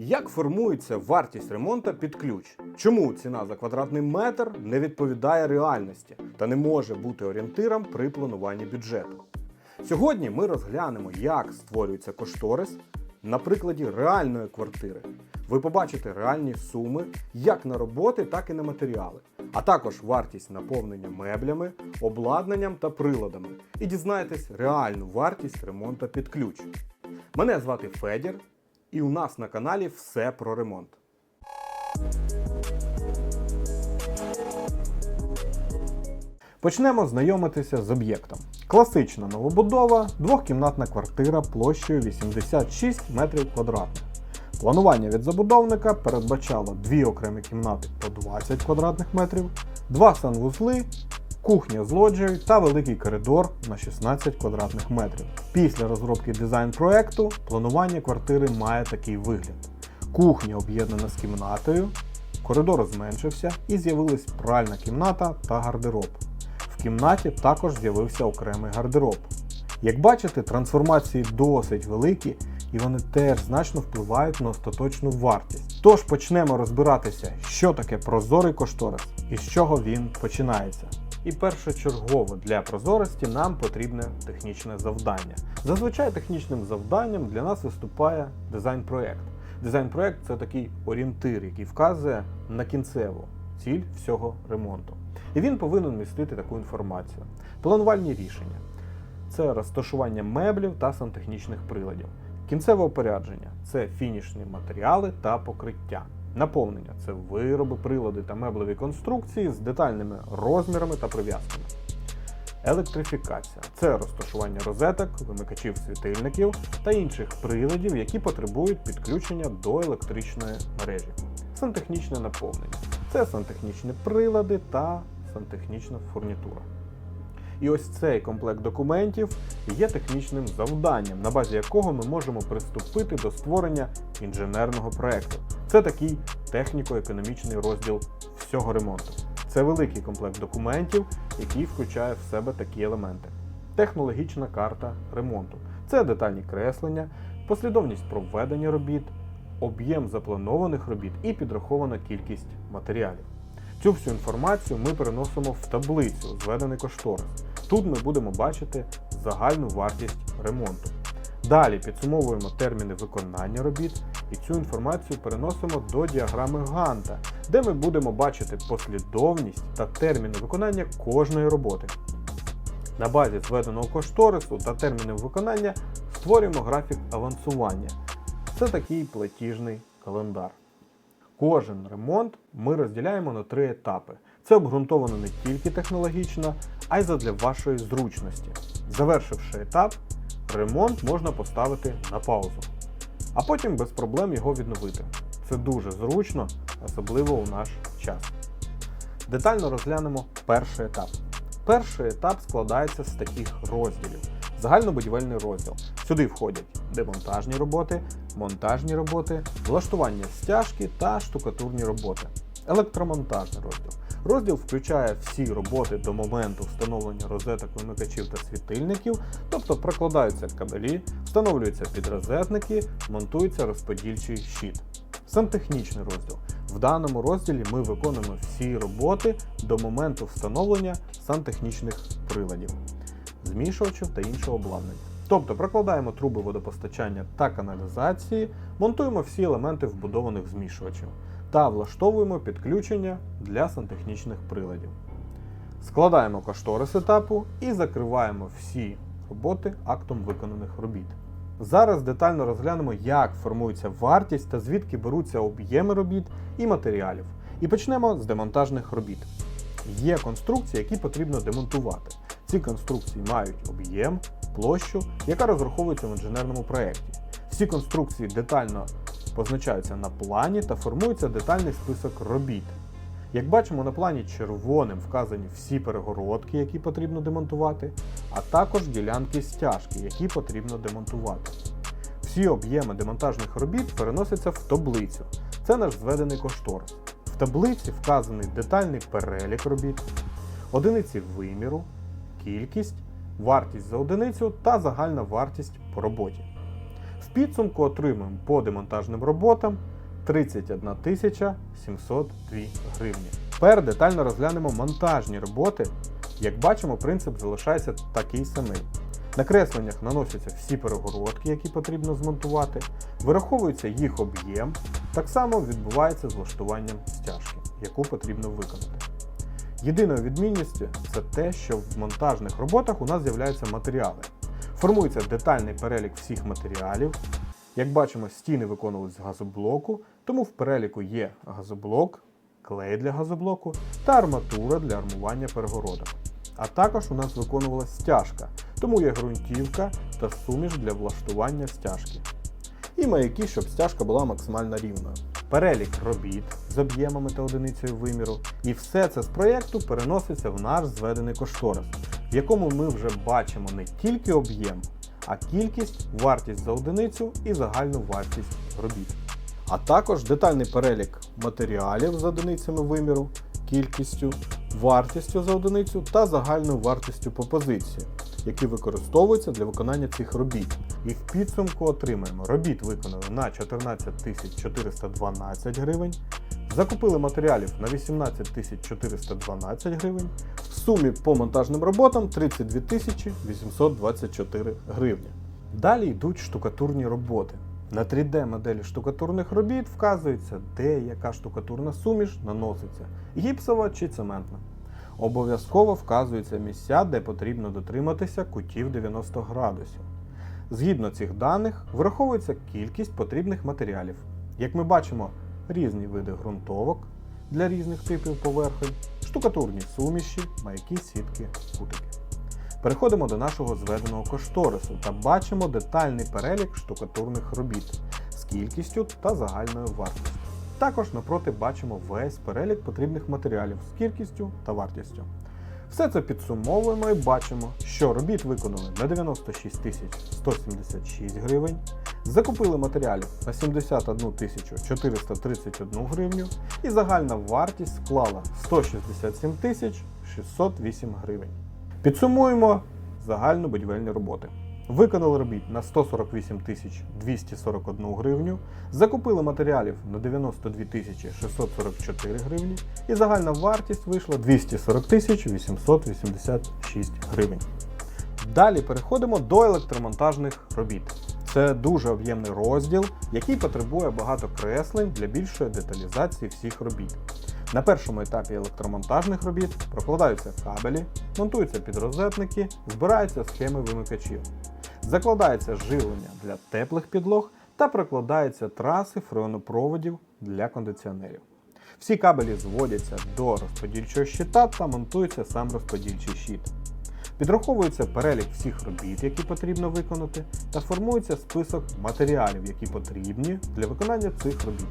Як формується вартість ремонту під ключ? Чому ціна за квадратний метр не відповідає реальності та не може бути орієнтиром при плануванні бюджету? Сьогодні ми розглянемо, як створюється кошторис на прикладі реальної квартири. Ви побачите реальні суми як на роботи, так і на матеріали, а також вартість наповнення меблями, обладнанням та приладами. І дізнаєтесь реальну вартість ремонту під ключ. Мене звати Федір, і у нас на каналі все про ремонт. Почнемо знайомитися з об'єктом. Класична новобудова, двохкімнатна квартира площею 86 метрів квадратних. Планування від забудовника передбачало дві окремі кімнати по 20 квадратних метрів, два санвузли, кухня з лоджією та великий коридор на 16 квадратних метрів. Після розробки дизайн-проекту планування квартири має такий вигляд. Кухня об'єднана з кімнатою, коридор зменшився і з'явилась пральна кімната та гардероб. В кімнаті також з'явився окремий гардероб. Як бачите, трансформації досить великі і вони теж значно впливають на остаточну вартість. Тож почнемо розбиратися, що таке прозорий кошторис і з чого він починається. І першочергово для прозорості нам потрібне технічне завдання. Зазвичай технічним завданням для нас виступає дизайн-проект. Дизайн-проект це такий орієнтир, який вказує на кінцеву ціль всього ремонту. І він повинен містити таку інформацію. Планувальні рішення це розташування меблів та сантехнічних приладів. Кінцеве опорядження це фінішні матеріали та покриття. Наповнення це вироби, прилади та меблеві конструкції з детальними розмірами та прив'язками. Електрифікація це розташування розеток, вимикачів світильників та інших приладів, які потребують підключення до електричної мережі. Сантехнічне наповнення це сантехнічні прилади та сантехнічна фурнітура. І ось цей комплект документів є технічним завданням, на базі якого ми можемо приступити до створення інженерного проекту. Це такий техніко-економічний розділ всього ремонту. Це великий комплект документів, який включає в себе такі елементи: технологічна карта ремонту. Це детальні креслення, послідовність проведення робіт, об'єм запланованих робіт і підрахована кількість матеріалів. Цю всю інформацію ми переносимо в таблицю зведений кошторис. Тут ми будемо бачити загальну вартість ремонту. Далі підсумовуємо терміни виконання робіт і цю інформацію переносимо до діаграми Ганта, де ми будемо бачити послідовність та терміни виконання кожної роботи. На базі зведеного кошторису та термінів виконання створюємо графік авансування. Це такий платіжний календар. Кожен ремонт ми розділяємо на три етапи. Це обґрунтовано не тільки технологічно, а й задля вашої зручності. Завершивши етап, ремонт можна поставити на паузу, а потім без проблем його відновити. Це дуже зручно, особливо у наш час. Детально розглянемо перший етап. Перший етап складається з таких розділів: загальнобудівельний розділ. Сюди входять демонтажні роботи, монтажні роботи, влаштування стяжки та штукатурні роботи. Електромонтажний розділ. Розділ включає всі роботи до моменту встановлення розеток, вимикачів та світильників, тобто прокладаються кабелі, встановлюються підрозетники, монтується розподільчий щит. Сантехнічний розділ. В даному розділі ми виконуємо всі роботи до моменту встановлення сантехнічних приладів, змішувачів та іншого обладнання. Тобто прокладаємо труби водопостачання та каналізації, монтуємо всі елементи вбудованих змішувачів та влаштовуємо підключення для сантехнічних приладів. Складаємо кошторис етапу і закриваємо всі роботи актом виконаних робіт. Зараз детально розглянемо, як формується вартість та звідки беруться об'єми робіт і матеріалів. І почнемо з демонтажних робіт. Є конструкції, які потрібно демонтувати. Ці конструкції мають об'єм, площу, яка розраховується в інженерному проєкті. Всі конструкції детально позначаються на плані та формується детальний список робіт. Як бачимо, на плані червоним вказані всі перегородки, які потрібно демонтувати, а також ділянки стяжки, які потрібно демонтувати. Всі об'єми демонтажних робіт переносяться в таблицю. Це наш зведений кошторис. Таблиці вказаний детальний перелік робіт, одиниці виміру, кількість, вартість за одиницю та загальна вартість по роботі. В підсумку отримуємо по демонтажним роботам 31 702 гривні. Тепер детально розглянемо монтажні роботи. Як бачимо, принцип залишається такий самий. На кресленнях наносяться всі перегородки, які потрібно змонтувати, вираховується їх об'єм, так само відбувається з влаштуванням стяжки, яку потрібно виконати. Єдиною відмінністю це те, що в монтажних роботах у нас з'являються матеріали. Формується детальний перелік всіх матеріалів. Як бачимо, стіни виконувалися з газоблоку, тому в переліку є газоблок, клей для газоблоку та арматура для армування перегородок. А також у нас виконувалася стяжка, тому є ґрунтівка та суміш для влаштування стяжки. І маяки, щоб стяжка була максимально рівною. Перелік робіт з об'ємами та одиницею виміру. І все це з проєкту переноситься в наш зведений кошторис, в якому ми вже бачимо не тільки об'єм, а кількість, вартість за одиницю і загальну вартість робіт. А також детальний перелік матеріалів з одиницями виміру, кількістю, вартістю за одиницю та загальною вартістю по позиції, які використовуються для виконання цих робіт. І в підсумку отримаємо робіт виконали на 14 412 гривень, закупили матеріалів на 18 412 гривень, в сумі по монтажним роботам 32 824 гривні. Далі йдуть штукатурні роботи. На 3D-моделі штукатурних робіт вказується, де яка штукатурна суміш наноситься гіпсова чи цементна. Обов'язково вказуються місця, де потрібно дотриматися кутів 90 градусів. Згідно цих даних, враховується кількість потрібних матеріалів. Як ми бачимо, різні види ґрунтовок для різних типів поверхонь, штукатурні суміші, маяки, сітки, кутики. Переходимо до нашого зведеного кошторису та бачимо детальний перелік штукатурних робіт з кількістю та загальною вартістю. Також напроти бачимо весь перелік потрібних матеріалів з кількістю та вартістю. Все це підсумовуємо і бачимо, що робіт виконали на 96 176 гривень, закупили матеріалів на 71 431 гривню і загальна вартість склала 167 608 гривень. Підсумуємо загальну будівельні роботи. Виконали робіт на 148 241 гривню, закупили матеріалів на 92 644 гривні і загальна вартість вийшла 240 886 гривень. Далі переходимо до електромонтажних робіт. Це дуже об'ємний розділ, який потребує багато креслень для більшої деталізації всіх робіт. На першому етапі електромонтажних робіт прокладаються кабелі, монтуються підрозетники, збираються схеми вимикачів, закладається живлення для теплих підлог та прокладаються траси фреонопроводів для кондиціонерів. Всі кабелі зводяться до розподільчого щита та монтується сам розподільчий щит. Підраховується перелік всіх робіт, які потрібно виконати, та формується список матеріалів, які потрібні для виконання цих робіт.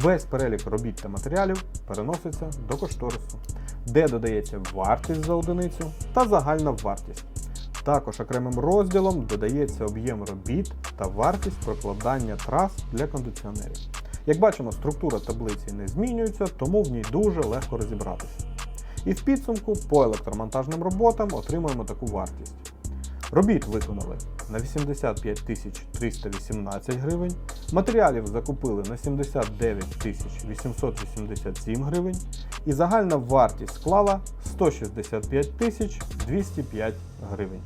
Весь перелік робіт та матеріалів переноситься до кошторису, де додається вартість за одиницю та загальна вартість. Також окремим розділом додається об'єм робіт та вартість прокладання трас для кондиціонерів. Як бачимо, структура таблиці не змінюється, тому в ній дуже легко розібратися. І в підсумку по електромонтажним роботам отримуємо таку вартість. Робіт виконали на 85 318 гривень, матеріалів закупили на 79 887 гривень і загальна вартість склала 165 205 гривень.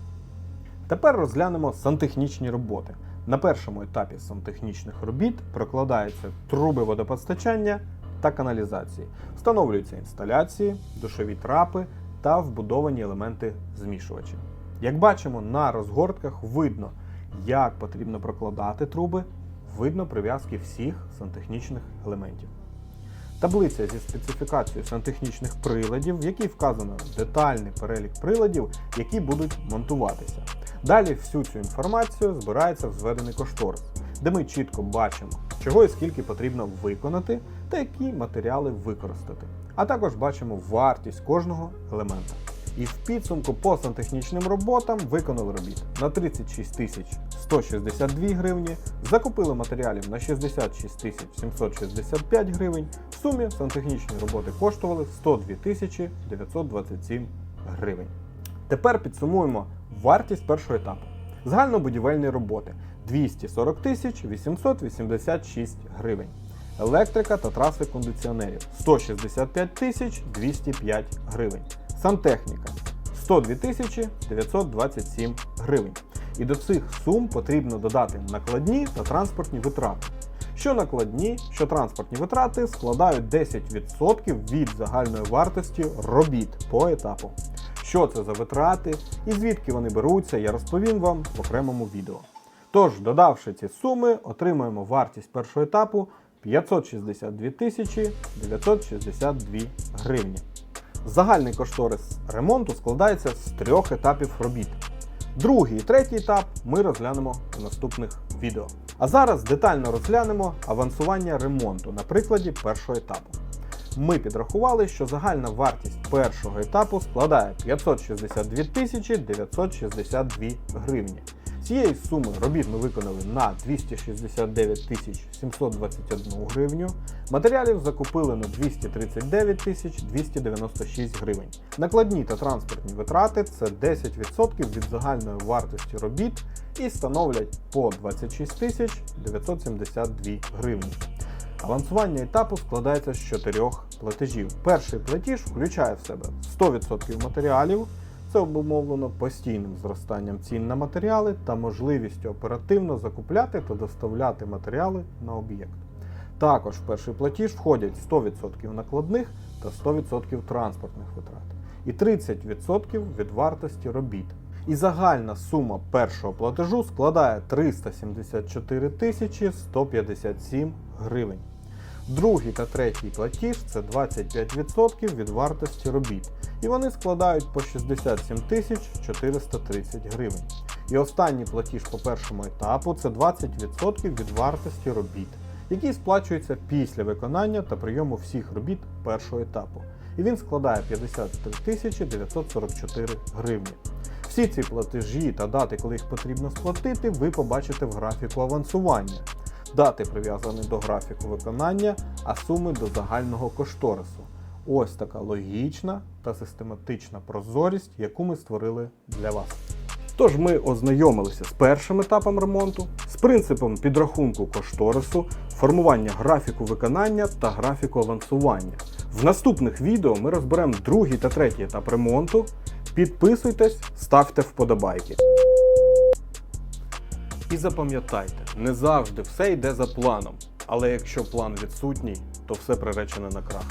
Тепер розглянемо сантехнічні роботи. На першому етапі сантехнічних робіт прокладаються труби водопостачання та каналізації, встановлюються інсталяції, душові трапи та вбудовані елементи змішувачі. Як бачимо, на розгортках видно, як потрібно прокладати труби, видно прив'язки всіх сантехнічних елементів. Таблиця зі специфікацією сантехнічних приладів, в якій вказано детальний перелік приладів, які будуть монтуватися. Далі всю цю інформацію збирається в зведений кошторис, де ми чітко бачимо, чого і скільки потрібно виконати та які матеріали використати. А також бачимо вартість кожного елемента. І в підсумку по сантехнічним роботам виконали робіт на 36 тисяч 162 гривні, закупили матеріалів на 66 тисяч 765 гривень. В сумі сантехнічні роботи коштували 102 927 гривень. Тепер підсумуємо вартість першого етапу. Загальнобудівельні роботи 240 тисяч 886 гривень. Електрика та траси кондиціонерів 165 тисяч 205 гривень. Сантехніка 102 тисячі 927 гривень. І до цих сум потрібно додати накладні та транспортні витрати. Що накладні, що транспортні витрати складають 10% від загальної вартості робіт по етапу. Що це за витрати і звідки вони беруться, я розповім вам в окремому відео. Тож, додавши ці суми, отримаємо вартість першого етапу 562 тисячі 962 гривні. Загальний кошторис ремонту складається з трьох етапів робіт. Другий і третій етап ми розглянемо у наступних відео. А зараз детально розглянемо авансування ремонту на прикладі першого етапу. Ми підрахували, що загальна вартість першого етапу складає 562 тисячі 962 гривні. Цієї суми робіт ми виконали на 269 тисяч 721 гривню, матеріалів закупили на 239 тисяч 296 гривень. Накладні та транспортні витрати це 10% від загальної вартості робіт і становлять по 26 тисяч 972 гривні. Авансування етапу складається з чотирьох платежів. Перший платіж включає в себе 100% матеріалів. Це обумовлено постійним зростанням цін на матеріали та можливістю оперативно закупляти та доставляти матеріали на об'єкт. Також в перший платіж входять 100% накладних та 100% транспортних витрат і 30% від вартості робіт. І загальна сума першого платежу складає 374 тисячі 157 гривень. Другий та третій платіж це 25% від вартості робіт, і вони складають по 67 тисяч 430 гривень. І останній платіж по першому етапу це 20% від вартості робіт, який сплачується після виконання та прийому всіх робіт першого етапу. І він складає 53 тисячі 944 гривні. Всі ці платежі та дати, коли їх потрібно сплатити, ви побачите в графіку авансування. Дати прив'язані до графіку виконання, а суми до загального кошторису. Ось така логічна та систематична прозорість, яку ми створили для вас. Тож ми ознайомилися з першим етапом ремонту, з принципом підрахунку кошторису, формування графіку виконання та графіку авансування. В наступних відео ми розберемо другий та третій етап ремонту. Підписуйтесь, ставте вподобайки. І запам'ятайте, не завжди все йде за планом. Але якщо план відсутній, то все приречене на крах.